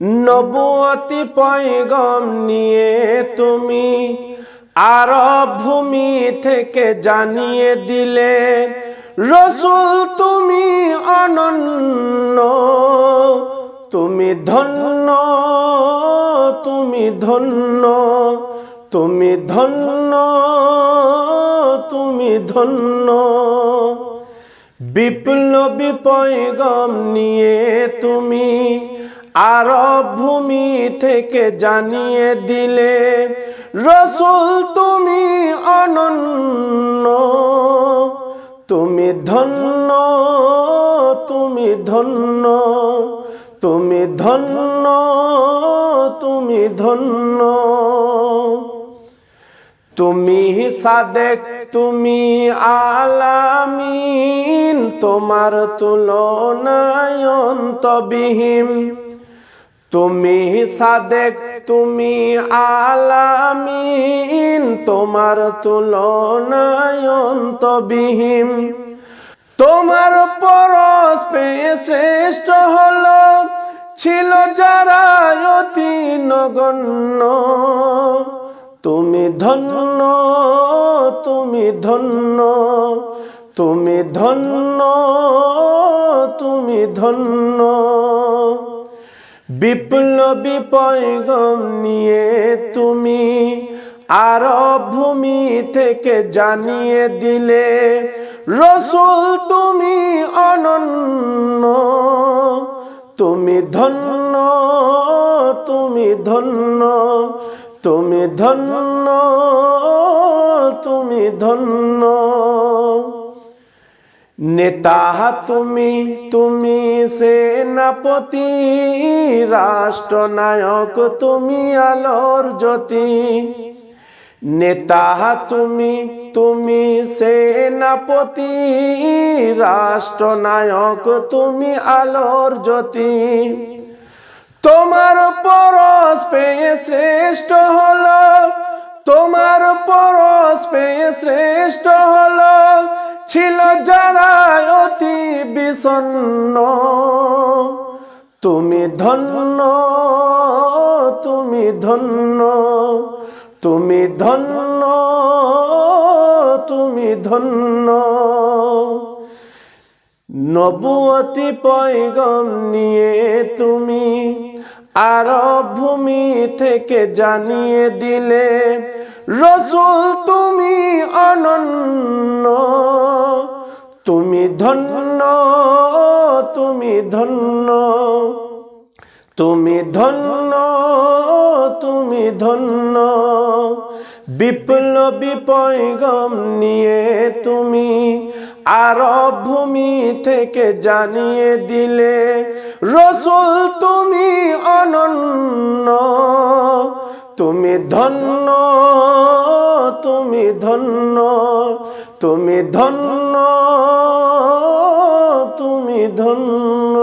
নবুয়তি পয়গম নিয়ে তুমি আরব ভূমি থেকে জানিয়ে দিলে। রসুল তুমি অনন্য, তুমি ধন্য তুমি ধন্য তুমি ধন্য তুমি ধন্য। বিপ্লবী পয়গম নিয়ে তুমি আরব ভূমি থেকে জানিয়ে দিলে, রসুল তুমি অনন্য। তুমি ধন্য তুমি ধন্য। তুমি ধন্য তুমি ধন্য। তুমি সাদেক, তুমি আলামিন। তোমার তুলনায় অন্তবিহীন। তুমি সাদেক, তুমি আলামিন, তোমার তুলনায় অন্তবিহীন। তোমার পেয়ে শ্রেষ্ঠ হলো, ছিল যারা অতি নগণ্য। তুমি ধন্য তুমি ধন্য। তুমি ধন্য তুমি ধন্য। বিপ্লবী পয়গম নিয়ে তুমি আরব ভূমি থেকে জানিয়ে দিলে, রসুল তুমি অনন্য, তুমি ধন্য তুমি ধন্য তুমি ধন্য তুমি ধন্য। নেতা তুমি তুমি সেনাপতি, রাষ্ট্রনায়ক তুমি আলোর জ্যোতি। নেতা তুমি তুমি সেনাপতি, রাষ্ট্রনায়ক তুমি আলোর জ্যোতি। তোমার পরশ পেয়ে শ্রেষ্ঠ হলো, তোমার পরশ পেয়ে শ্রেষ্ঠ হলো ছিল যারা অতি বিষণ্ণ। তুমি ধন্য তুমি ধন্য তুমি ধন্য তুমি ধন্য। নবুয়তি পয়গম নিয়ে তুমি আরব ভূমি থেকে জানিয়ে দিলে। রসুল তুমি ধন্য, তুমি ধন্য তুমি ধন্য তুমি ধন্য। বিপ্লবী পয়গম নিয়ে তুমি আরব ভূমি থেকে জানিয়ে দিলে, রসুল তুমি অনন্য। তুমি ধন্য তুমি ধন্য তুমি ধন্য। তুমি ধন্য।